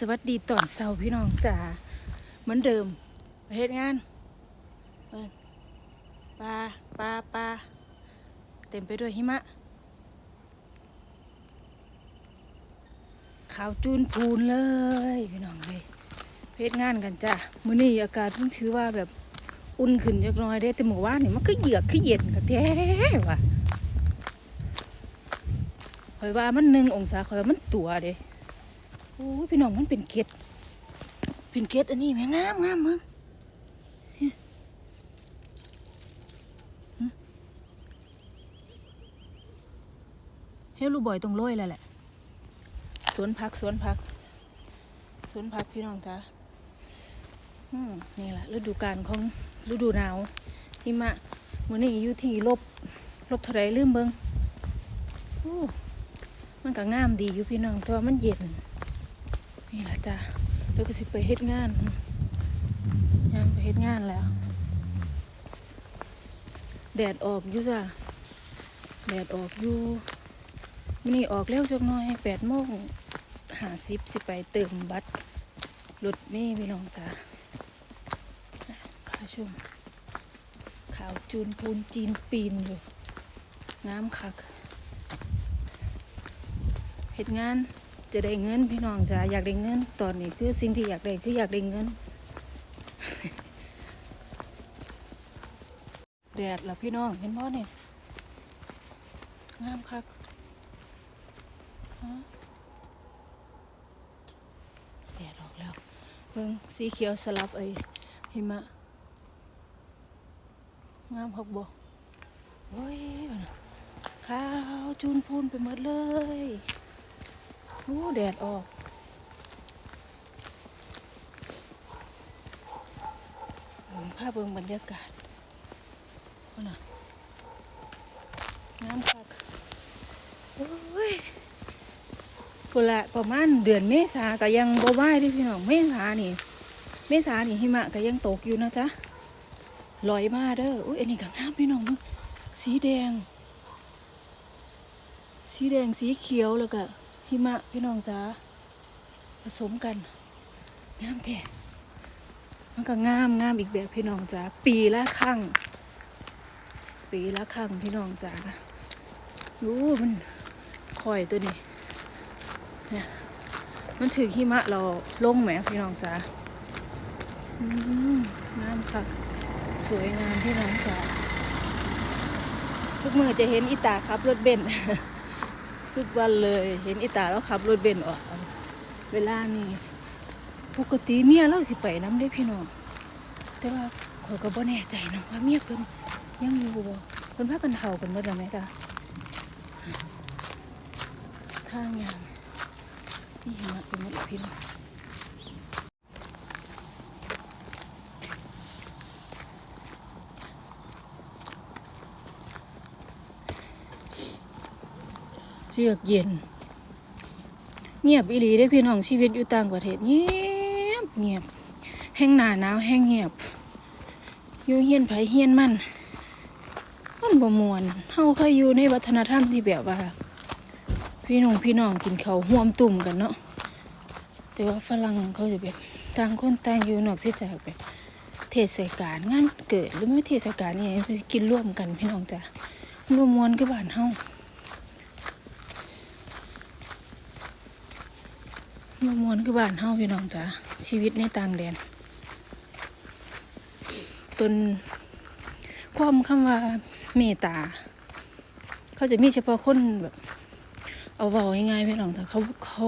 สวัสดีตอนเช้าพี่น้องจ้าเหมือนเดิมเฮ็ดงานปลาปลาปลาเต็มไปด้วยหิมะ ขาวจูนพูนเลยพี่น้องเลยเฮ็ดงานกันจ้ามื้อนี้อากาศต้องถือว่าแบบอุ่นขึ้นจักหน่อยเด้แต่เมื่อวานนี่มันก็เหยือกคือเย็นกะแท้ว่ะข่อยว่ามันหนึ่งองศาข่อยว่ามันตัวเด้ โอ้ยพี่น้องมันเป็นเกล็ดเป็นเกล็ดอันนี้แม่งามงามมึงเนี่ยหึเฮลูบอยตรงโรยแล้วแหละสวนพักสวนพักสวนพักพี่น้องจ้านี่แหละฤดูกาลของฤดูหนาวหิมะมือนี้อยู่ที่ลบลบเท่าไรลืมเบิงมันก็งามดีอยู่พี่น้องแต่ว่ามันเย็น นี่แหละจ้ะเดี๋ยวก็สิไปเฮ็ดงานย่างไปเฮ็ดงานแล้ว แดดออกอยู่จ้ะแดดออกอยู่มันนี่ออกเร็วจักหน่อยแปดโมงหาสิบสิไปเติมบัตรรถเมย์พี่น้องจ้ะข้าชมขาวจูนพูนจีนปีนอยู่น้ำคักเฮ็ดงาน จะได้เงินพี่น้องจ้าอยากได้เงิน ตอนนี้คือสิ่งที่อยากได้คืออยากได้เงินแดดแล้วพี่น้องเห็นบ่เนี่ยงามคักแดดออกแล้วเบิ่งสีเขียวสลับไอ้หิมะงามคักบ่โอ้ยขาวจูนพูนไปหมดเลย โอ้แดดออกผมภาพเบิ่งบรรยากาศน่ะน้ำคักโอ้ยพุ่นละประมาณเดือนเมษาก็ยังบ่ไหวเดิพี่น้องเมษานี่ เมษานี่หิมะก็ยังตกอยู่นะจ๊ะลอยมาเด้ออุ้ยอันนี้ก็งามพี่น้องเบิ่งสีแดง สีแดงสีเขียวแล้วก็ หิมะพี่น้องจ้าผสมกันงามแท้มันก็งามงามอีกแบบพี่น้องจ้าปีละครั้งปีละครั้งพี่น้องจ้ารู้มันคอยตัวนี้เนี่ยมันถึงหิมะเราลงแหมพี่น้องจ้าอืมงามค่ะ สวยงามพี่น้องจ้าทุกมือจะเห็นอีตาขับรถเบนซ์ ทุกวันเลยเห็นอิตาแล้วขับรถเบนออก เวลานี่ปกติเมียเราสิไปน้ำได้พี่น้องแต่ว่าขอยก็บ่แน่ใจนะว่าเมียเพิ่นยังอยู่บ่เพิ่นพากันเฒ่ากันหมดแล้วไหมจ๊ะทางยางนี่เห็นไหมเป็นหมดพี่น้อง เรียกเย็น เงียบอีหลีได้พี่น้องชีวิตอยู่ต่างประเทศเงียบเงียบ แห้งหนาหนาวแห้งเงียบอยู่เฮียนไผเฮียนมันมันบ่มวนเฮาเคยอยู่ในวัฒนธรรมที่แบบว่า พี่น้องพี่น้องกินข้าวห่วมตุ่มกันเนาะแต่ว่าฝรั่งเขาจะแบบต่างคนต่างอยู่นอกเสียจากแบบเทศกาลงานเกิดหรือไม่เทศกาลนี่กินร่วมกันพี่น้องจ้ะมันบ่มวนคือบ้านเฮา มมวนคือบ้านเฮาพี่น้องจ้ะชีวิตในต่างแดนตนความคำว่าเมตตา เขาจะมีเฉพาะคนแบบ เอาเว้าง่ายๆพี่น้องแต่เขาเขา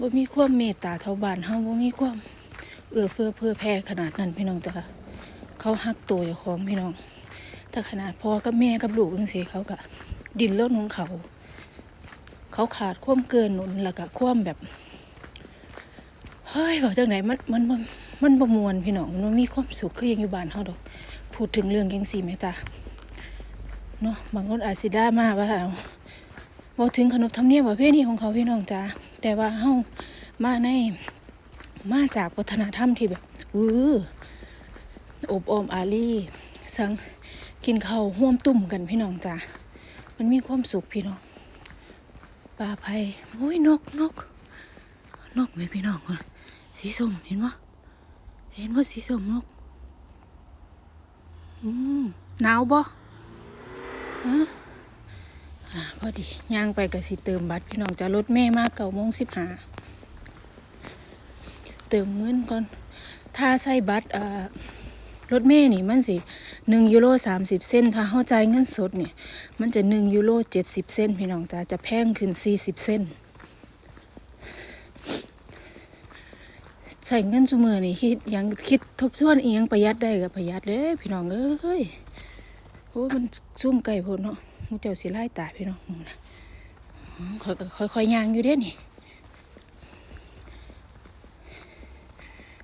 บ่มีความเมตตาเท่าบ้านเฮาบ่มีความเอื้อเฟื้อเพื่อแผ่ขนาดนั้นพี่น้องจ้ะเขาฮักตัวเจ้าของพี่น้อง แต่ขนาดพ่อกับแม่กับลูกจังซี่เขาก็ดินรนของเขา เขาขาดความเกินหนุนแล้วก็ความแบบ ฮ้ยบอกจากไหนมันมันมันมันประมวลพี่น้องมันมีความสุขคือยังอยู่บ้านเฮาดอก พูดถึงเรื่องยังสี่แม่จ้ะเนาะบางคนอาจสิด่ามากว่าบอกถึงขนบธรรมเนียมประเพณีของเขาพี่น้องจ้าแต่ว่าเฮามาในมาจากวัฒนธรรมที่แบบอืออบออมอารีสังกินข้าวห่วมตุ่มกันพี่น้องจ้ามันมีความสุขพี่น้องปลาไผ่โอ้ยนกนกนกไหมพี่น้องวะ สีส้มเห็นปะเห็นว่าสีส้มนกอืมหนาวบ่ฮะพอดีย่างไปกับสิเติมบัตรพี่น้องจะรถเมย์มาเก้าโมงสิบห้าเติมเงินก่อน ถ้าใช้บัตรเอ่อรถเมย์นี่มันสิหนึ่งยูโรสามสิบเซนถ้าเข้าใจเงินสดเนี่ย มันจะหนึ่งยูโรเจ็ดสิบเซนพี่น้องจ้าจะแพงขึ้นสี่สิบเซน ใส่เงินซุมือนี่คิดยังคิดทบทวนอียังประหยัดได้ก็ประหยัดเลยพี่น้องเอ้ยโอ้ยมันซุ่มไก่พนเนาะมูเจ้าสิไล่ตาพี่น้องมึงนะอืมค่อยค่อยย่างอยู่เด้นี่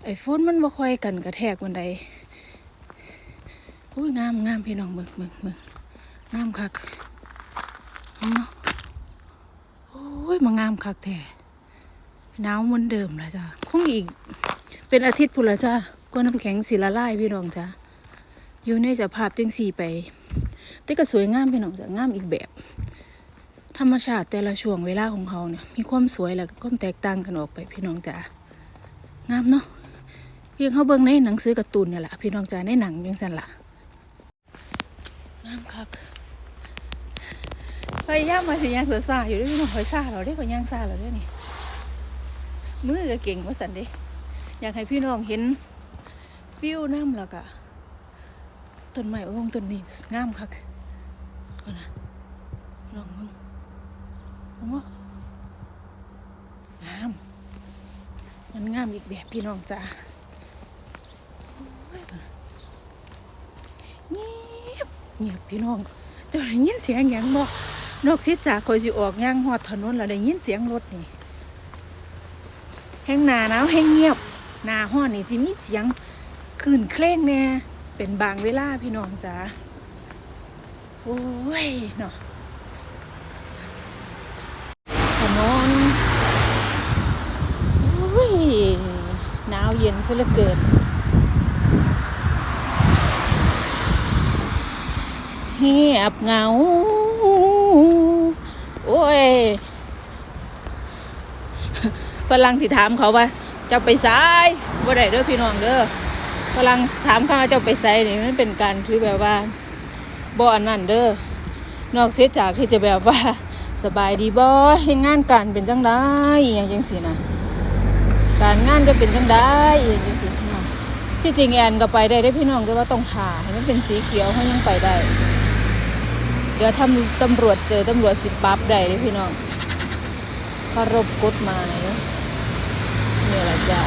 ไอโฟนมันบ่ค่อยกันกระแทกวันใดโอ้ยงามงามพี่น้องเบิ่งเบิ่งเบิ่งงามคักเอาเนาะโอ้ยมางามคักแท้ หนาวเหมือนเดิมแล้วจ้ะคงอีก เป็นอาทิตย์พุ่นละจ้ะก็น้ำแข็งสีละลายพี่น้องจ้ะอยู่ในสภาพจังสีไป แต่ก็สวยงามพี่น้องจ้ะงามอีกแบบ ธรรมชาติแต่ละช่วงเวลาของเขาเนี่ยมีความสวยแล้วก็ความแตกต่างกันออกไปพี่น้องจ้ะงามเนาะเพียงเขาเบิ่งในหนังสือการ์ตูนเนี่ยแหละพี่น้องจ้ะในหนังยังสั่นล่ะงามคักพยายามมาสิย่างเสือซาอยู่ด้วยพี่น้องคอยซาเราได้ก็ย่างซาเราด้วยนี่ มือก็เก่งว่าสันเดอยากให้พี่น้องเห็นวิวน้ำแล้วก็ต้นไม้โอ้งต้นนี้งามคักนะลองมึงลองว่งามมันงามอีกแบบพี่น้องจ้าเงียบเงียบพี่น้องจ้าได้ยินเสียงหยังบ่นอกเสียจากคอยสิออกย่างหอดถนนแล้วได้ยินเสียงรถนี่ แห้งหนาหนาวแห้งเงียบ หนาห้อนนี่สิมีเสียงคลื่นเคร่งแน่เป็นบางเวลาพี่น้องจ้าโอ้ยเนาะถนนโอ้ยหนาวเย็นซะเหลือเกินเงียบเหงา โอ้ย ฝรั่งสิถามเขาว่าเจ้าไปไสายบ่ได้เด้อพี่น้องเด้อฝรั่งถามเขาว่าเจ้าไปไสนี่มันเป็นการถือแบบว่าบ่อันนั้นเด้อนอกเสียจากที่จะแบบว่าสบายดีบ่เฮ็ดงานการเป็นจังไดอหย่างจังซี่นะการงานจะเป็นจังไดอหย่างจังซี่พี่น้องที่จริงแอนก็ไปได้ได้พี่น้องแต่ว่าต้องผ่าให้มันเป็นสีเขียวเขายังไปได้ เดี๋ยวทำตำรวจเจอตำรวจสิปรั๊บได้เลยพี่น้องเคารพกฎหมาย มีอะไรจะ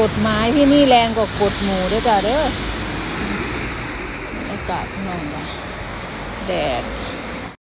กฎหมายที่นี่แรงกว่ากฎหมู่เด้อจ้ะเด้ออากาศพี่น้องจ้ะแดด